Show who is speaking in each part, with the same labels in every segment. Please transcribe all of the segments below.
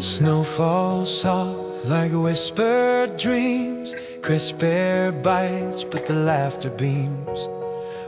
Speaker 1: Snow falls soft like whispered dreams. Crisp air bites, but the laughter beams.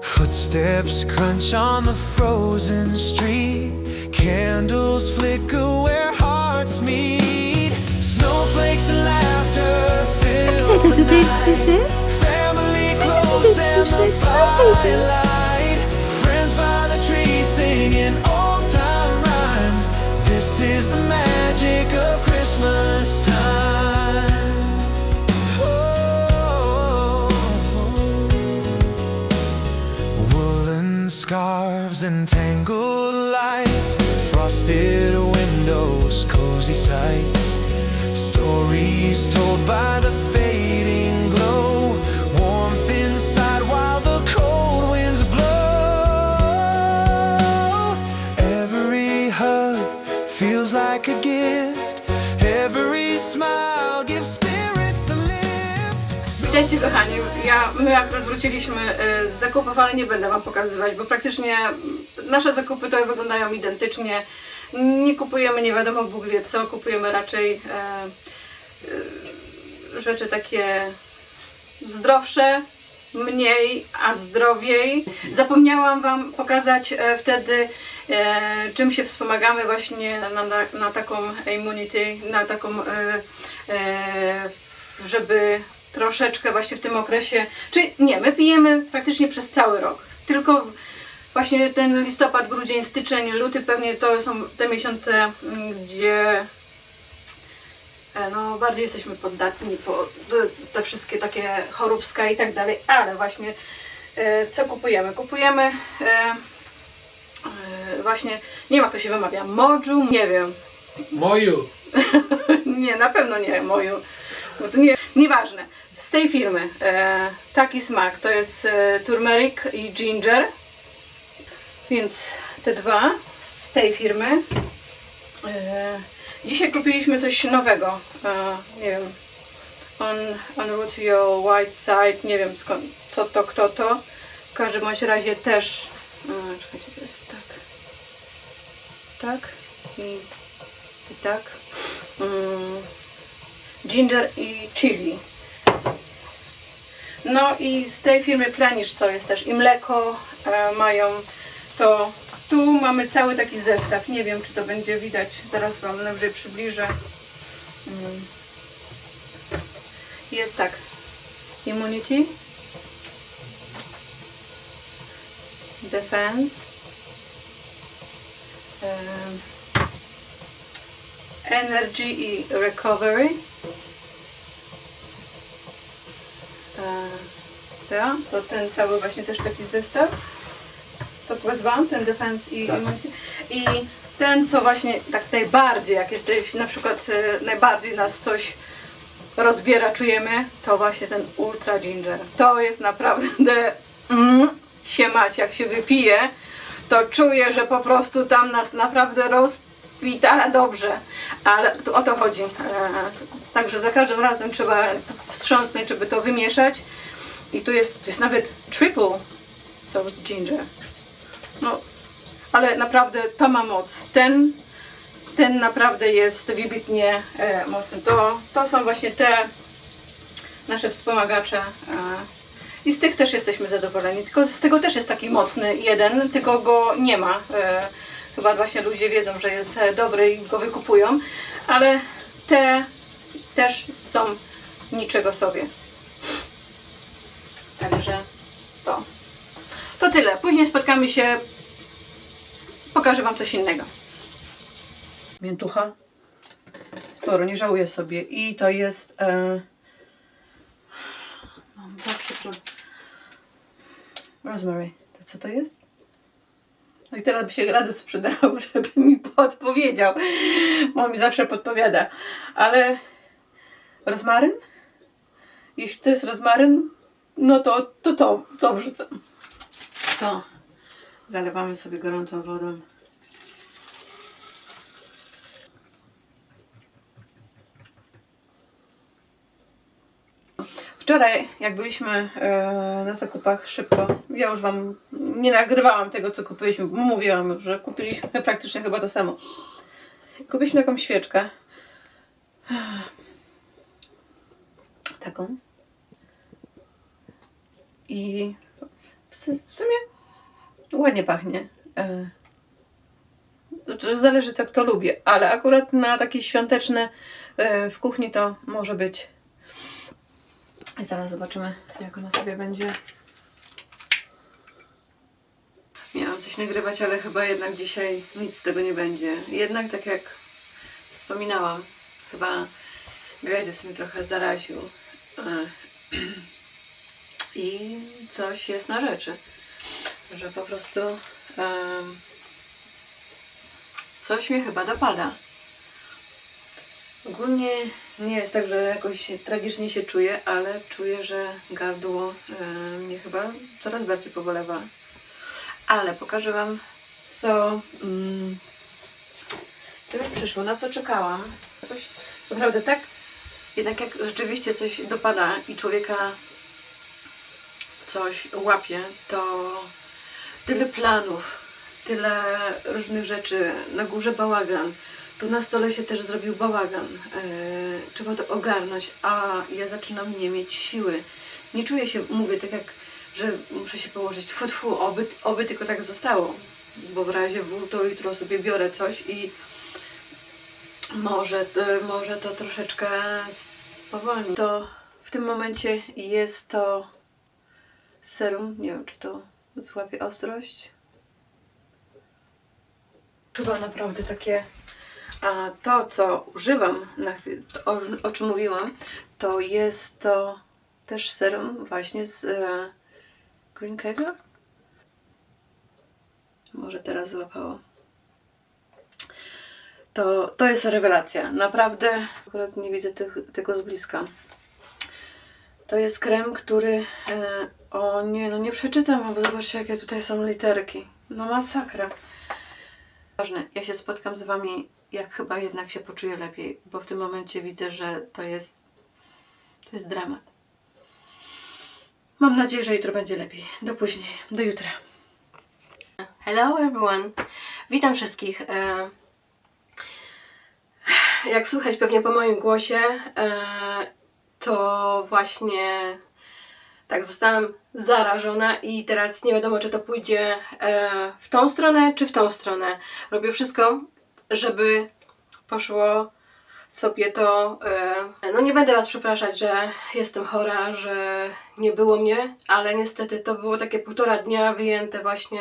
Speaker 1: Footsteps crunch on the frozen street. Candles flicker where hearts meet. Snowflakes and laughter fill the night. Family close and the firelight. Friends by the tree singing old time rhymes. This is the magic of Christmas time. Oh. Scarves and frosted windows, cozy sights, stories told by the fading glow, warmth inside while the cold winds blow. Every hug feels like a gift, every smile gives spirits a lift.
Speaker 2: Witajcie kochani, ja, my akurat wróciliśmy e, z zakupów, ale nie będę Wam pokazywać, bo praktycznie nasze zakupy to wyglądają identycznie. Nie kupujemy nie wiadomo Bóg wie co, kupujemy raczej e, e, rzeczy takie zdrowsze, mniej, a zdrowiej. Zapomniałam Wam pokazać e, wtedy, czym się wspomagamy właśnie na, na, na taką immunity, na taką, żeby troszeczkę właśnie w tym okresie, czy nie, my pijemy praktycznie przez cały rok, tylko właśnie ten listopad, grudzień, styczeń, luty pewnie to są te miesiące, mm, gdzie E, no, bardziej jesteśmy poddatni po te- wszystkie takie choróbska i tak dalej, ale właśnie e, co kupujemy? Kupujemy e, właśnie, nie wiem jak to się wymawia, moju, nie wiem,
Speaker 3: Moju.
Speaker 2: nie, na pewno nie moju, bo to nie, nieważne. Z tej firmy taki smak to jest turmeric i ginger, więc te dwa z tej firmy. E, dzisiaj kupiliśmy coś nowego, e, nie wiem, on, on root your white side, nie wiem skąd, co to, kto to. W każdym razie też, e, czekajcie, to jest tak, tak i, i tak. Mm, ginger i chili. No i z tej firmy Plenish to jest też i mleko e, mają. To tu mamy cały taki zestaw. Nie wiem czy to będzie widać. Zaraz Wam najwyżej przybliżę. Mm. Jest tak. Immunity. Defense. Energy i Recovery. E, to ten cały właśnie też taki zestaw. To ten Defense i Immunity. I ten, co właśnie tak najbardziej, jak jesteś na przykład e, najbardziej nas coś rozbiera, czujemy, to właśnie ten Ultra Ginger. To jest naprawdę mm, się mać, jak się wypije, to czuję, że po prostu tam nas naprawdę rozpitala dobrze. Ale tu o to chodzi. E, Także za każdym razem trzeba wstrząsnąć, żeby to wymieszać. I tu jest, tu jest nawet triple sauce ginger. No, ale naprawdę to ma moc. Ten, ten naprawdę jest wybitnie e, mocny. To, to są właśnie te nasze wspomagacze. E, I z tych też jesteśmy zadowoleni. Tylko z tego też jest taki mocny jeden, tylko go nie ma. E, chyba właśnie ludzie wiedzą, że jest e, dobry i go wykupują. Ale te też są niczego sobie. Także to. To tyle. Później spotkamy się. Pokażę Wam coś innego. Miętucha. Sporo, nie żałuję sobie. I to jest. E... Mam zawsze problem. Rosemary. To co to jest? No i teraz by się rady sprzedał, żeby mi podpowiedział. Bo on mi zawsze podpowiada. Ale rozmaryn? Jeśli to jest rozmaryn, no to to, to, to wrzucam zalewamy sobie gorącą wodą.
Speaker 4: Wczoraj, jak byliśmy e, na zakupach szybko, ja już Wam nie nagrywałam tego, co kupiliśmy, bo mówiłam, że kupiliśmy praktycznie chyba to samo. Kupiliśmy taką świeczkę. Taką. I w sumie ładnie pachnie. E, znaczy, zależy co kto lubi, ale akurat na takie świąteczne e, w kuchni to może być. I zaraz zobaczymy, jak ona sobie będzie. Miałam coś nagrywać, ale chyba jednak dzisiaj nic z tego nie będzie. Jednak tak jak wspominałam, chyba Gradys mnie trochę zaraził. E, I coś jest na rzeczy. Że po prostu em, coś mnie chyba dopada. Ogólnie nie jest tak, że jakoś tragicznie się czuję, ale czuję, że gardło e, mnie chyba coraz bardziej pobolewa. Ale pokażę Wam, co, mm, co mi przyszło, na co czekałam. Jakoś naprawdę tak, jednak jak rzeczywiście coś dopada i człowieka coś łapie, to tyle planów, tyle różnych rzeczy, na górze bałagan, tu na stole się też zrobił bałagan, eee, trzeba to ogarnąć, a ja zaczynam nie mieć siły. Nie czuję się, mówię tak jak, że muszę się położyć, tfu, tfu, oby, oby tylko tak zostało, bo w razie W to jutro sobie biorę coś i może, to- może to troszeczkę spowolni. To w tym momencie jest to serum, nie wiem czy to złapie ostrość. Chyba naprawdę takie. A to, co używam, na chwilę, o, o czym mówiłam, to jest to też serum właśnie z e, Green Caviar. Może teraz złapało. To, to jest rewelacja. Naprawdę akurat nie widzę tych, tego z bliska. To jest krem, który. E, o nie, no nie przeczytam, bo zobaczcie, jakie tutaj są literki. No masakra. Ważne, ja się spotkam z Wami, jak chyba jednak się poczuję lepiej, bo w tym momencie widzę, że to jest. To jest dramat. Mam nadzieję, że jutro będzie lepiej. Do później, do jutra.
Speaker 2: Hello everyone! Witam wszystkich. E, Jak słychać pewnie po moim głosie, e, to właśnie tak zostałam zarażona i teraz nie wiadomo, czy to pójdzie e, w tą stronę, czy w tą stronę. Robię wszystko, żeby poszło sobie to. e, No nie będę Was przepraszać, że jestem chora, że nie było mnie, ale niestety to było takie półtora dnia wyjęte właśnie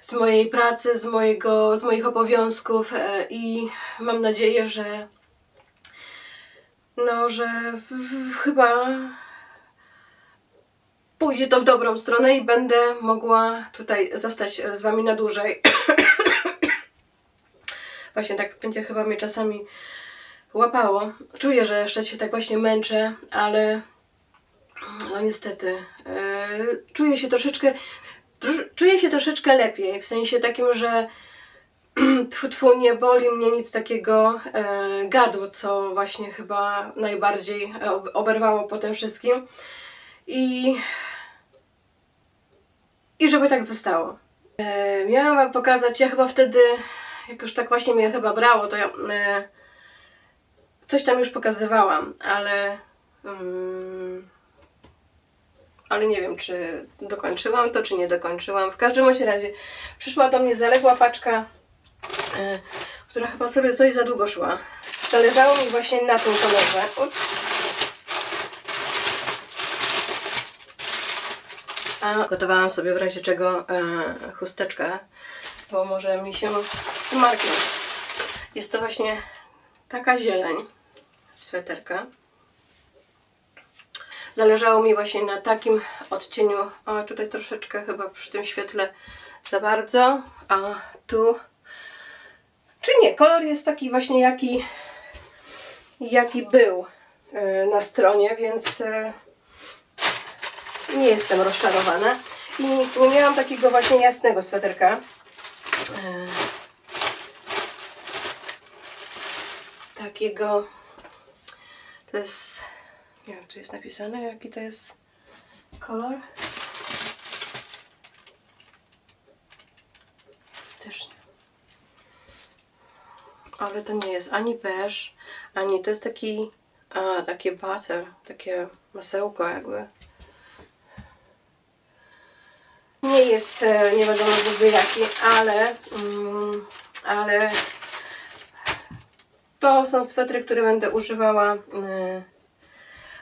Speaker 2: z mojej pracy, z, mojego, z moich obowiązków e, i mam nadzieję, że no, że w, w, chyba pójdzie to w dobrą stronę i będę mogła tutaj zostać e, z Wami na dłużej. Właśnie tak będzie chyba mnie czasami łapało. Czuję, że jeszcze się tak właśnie męczę, ale no niestety e, czuję się troszeczkę trosz- czuję się troszeczkę lepiej, w sensie takim, że tfu, tfu, nie boli mnie nic takiego e, gardło, co właśnie chyba najbardziej e, ob- oberwało po tym wszystkim i i żeby tak zostało. E, miałam wam pokazać, ja chyba wtedy, jak już tak właśnie mnie chyba brało, to ja e, coś tam już pokazywałam, ale ale nie wiem, czy dokończyłam to, czy nie dokończyłam. W każdym razie przyszła do mnie zaległa paczka, e, która chyba sobie coś za długo szła. Zależało mi właśnie na tym kolorze. Ups. Gotowałam sobie w razie czego e, chusteczkę, bo może mi się smarknąć. Jest to właśnie taka zieleń, sweterka. Zależało mi właśnie na takim odcieniu, o tutaj troszeczkę chyba przy tym świetle za bardzo, a tu, czy nie, kolor jest taki właśnie jaki, jaki był e, na stronie, więc e, nie jestem rozczarowana. I tu miałam takiego właśnie jasnego sweterka. E, Takiego, to jest Nie wiem, czy jest napisane, jaki to jest kolor. Też nie. Ale to nie jest ani beż, ani to jest taki, a, takie butter, takie masełko jakby. Nie jest, e, nie wiadomo w ogóle jaki, ale, mm, ale to są swetry, które będę używała e,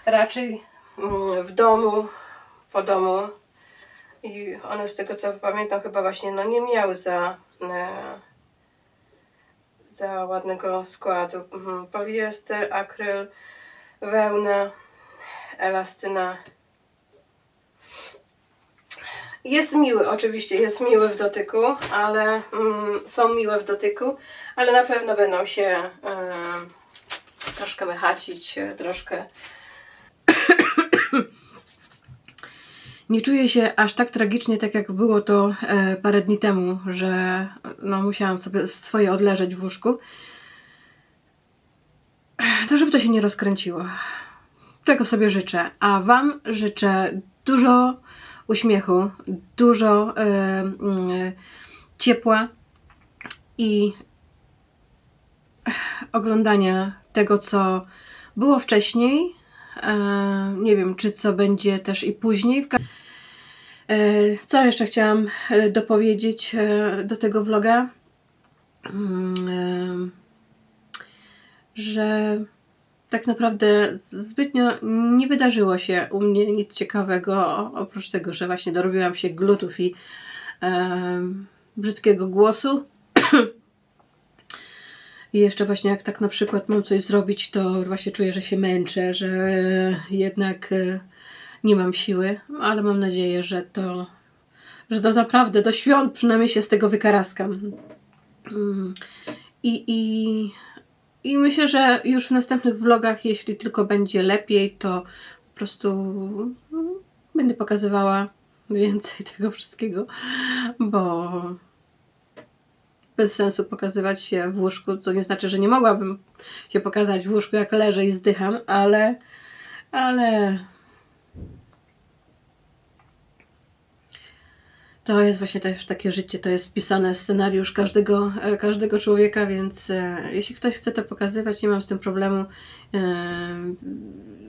Speaker 2: raczej mm, w domu, po domu. I one z tego co pamiętam chyba właśnie no nie miały za, e, za ładnego składu. Mhm, Poliester, akryl, wełna, elastyna. Jest miły, oczywiście jest miły w dotyku, ale mm, są miłe w dotyku, ale na pewno będą się troszkę wychacić, e, troszkę nie czuję się aż tak tragicznie, tak jak było to e, parę dni temu, że no, musiałam sobie swoje odleżeć w łóżku. To żeby to się nie rozkręciło. Tego sobie życzę. A Wam życzę dużo uśmiechu, dużo e, mm, ciepła i oglądania tego, co było wcześniej. E, nie wiem, czy co będzie też i później. E, Co jeszcze chciałam dopowiedzieć do tego vloga? Mm, Że tak naprawdę zbytnio nie wydarzyło się u mnie nic ciekawego, oprócz tego, że właśnie dorobiłam się glutów i e, brzydkiego głosu. I jeszcze właśnie jak tak na przykład mam coś zrobić, to właśnie czuję, że się męczę, że jednak e, nie mam siły, ale mam nadzieję, że to, że to naprawdę do świąt przynajmniej się z tego wykaraskam. Mm. I, i, I myślę, że już w następnych vlogach, jeśli tylko będzie lepiej, to po prostu mm, będę pokazywała więcej tego wszystkiego, bo bez sensu pokazywać się w łóżku. To nie znaczy, że nie mogłabym się pokazać w łóżku, jak leżę i zdycham, ale, ale to jest właśnie też takie życie, to jest wpisane scenariusz każdego, e, każdego człowieka, więc e, jeśli ktoś chce to pokazywać, nie mam z tym problemu. E,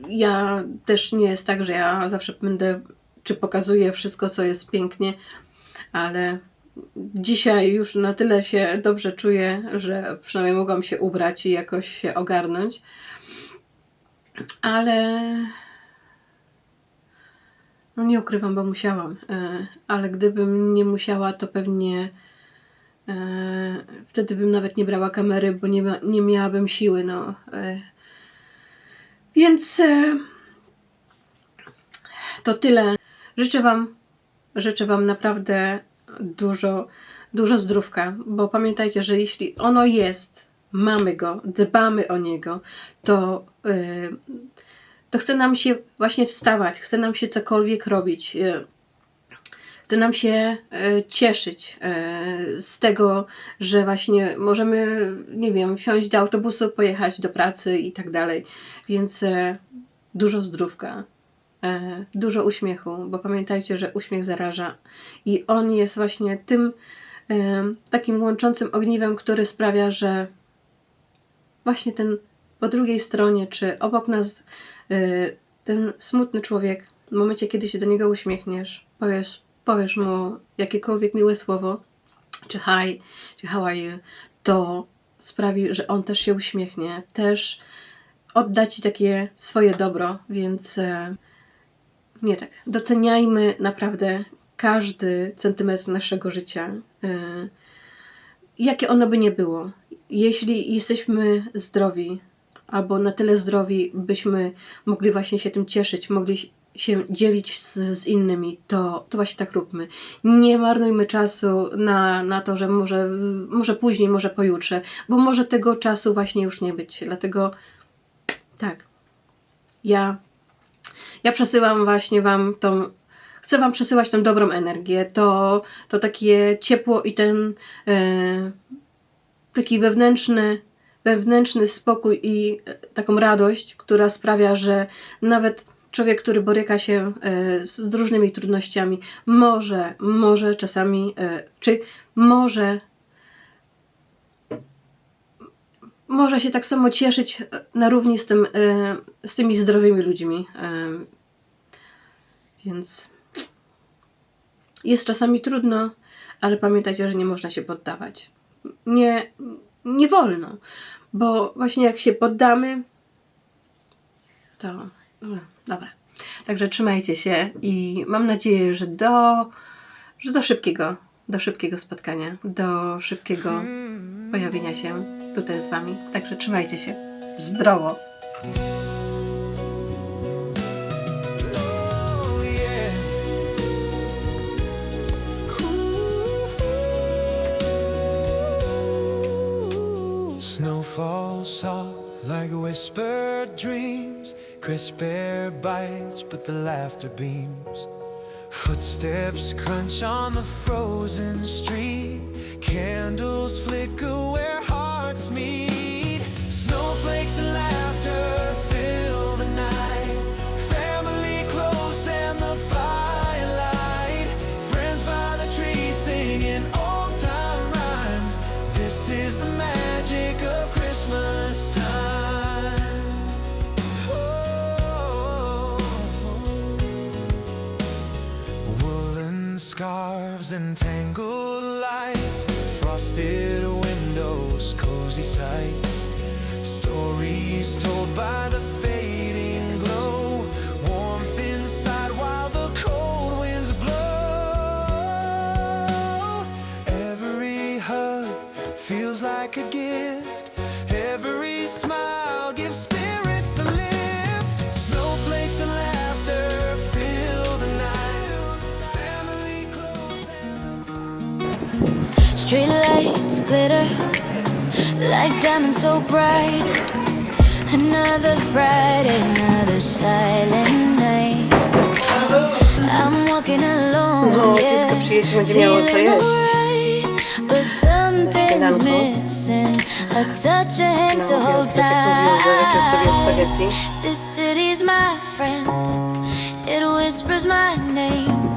Speaker 2: ja też nie jest tak, że ja zawsze będę, czy pokazuję wszystko, co jest pięknie, ale dzisiaj już na tyle się dobrze czuję, że przynajmniej mogłam się ubrać i jakoś się ogarnąć. Ale no nie ukrywam, bo musiałam. e, Ale gdybym nie musiała, to pewnie e, wtedy bym nawet nie brała kamery, bo nie, nie miałabym siły. No. e. Więc to tyle. Życzę Wam, życzę Wam naprawdę dużo, dużo zdrówka, bo pamiętajcie, że jeśli ono jest, mamy go, dbamy o niego, to, yy, to chce nam się właśnie wstawać, chce nam się cokolwiek robić. yy, Chce nam się e, cieszyć e, z tego, że właśnie możemy, nie wiem, wsiąść do autobusu, pojechać do pracy i tak dalej. Więc e, dużo zdrówka, e, dużo uśmiechu, bo pamiętajcie, że uśmiech zaraża i on jest właśnie tym e, takim łączącym ogniwem, który sprawia, że właśnie ten po drugiej stronie, czy obok nas e, ten smutny człowiek, w momencie, kiedy się do niego uśmiechniesz, powiesz, powiesz mu jakiekolwiek miłe słowo, czy hi, czy how are you, to sprawi, że on też się uśmiechnie, też odda ci takie swoje dobro, więc e, nie tak. Doceniajmy naprawdę każdy centymetr naszego życia, e, jakie ono by nie było. Jeśli jesteśmy zdrowi, albo na tyle zdrowi, byśmy mogli właśnie się tym cieszyć, mogli się dzielić z, z innymi, to, to właśnie tak róbmy. Nie marnujmy czasu na, na to, że może, może później, może pojutrze, bo może tego czasu właśnie już nie być. Dlatego tak, ja, ja przesyłam właśnie Wam tą, chcę Wam przesyłać tą dobrą energię, to, to takie ciepło i ten e, taki wewnętrzny wewnętrzny spokój i e, taką radość, która sprawia, że nawet człowiek, który boryka się e, z, różnymi trudnościami, może, może czasami, e, czy może może się tak samo cieszyć na równi z, tym, z tymi zdrowymi ludźmi. Więc jest czasami trudno, ale pamiętajcie, że nie można się poddawać. Nie, nie wolno, bo właśnie jak się poddamy, to. no, Dobra. Także trzymajcie się i mam nadzieję, że do, że do szybkiego, do szybkiego spotkania, do szybkiego pojawienia się tutaj z Wami. Także trzymajcie się. Zdrowo!
Speaker 1: Snow falls soft like whispered dreams. Crisp air bites, but the laughter beams. Footsteps crunch on the frozen street. Candles flicker where hearts meet. Scarves and tangled lights, frosted windows, cozy sights, stories told by the
Speaker 5: Streetlights glitter like diamonds so bright. Another Friday, another silent night. I'm walking alone, yeah,
Speaker 2: dziecko przyjedzie, będzie miało co
Speaker 5: feeling alright, but something's missing. A touch, a hand to hold
Speaker 2: więc tak jak mówił, życzył sobie
Speaker 5: tight. This city's my friend. It whispers my name.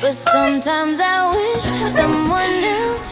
Speaker 5: But sometimes I wish someone else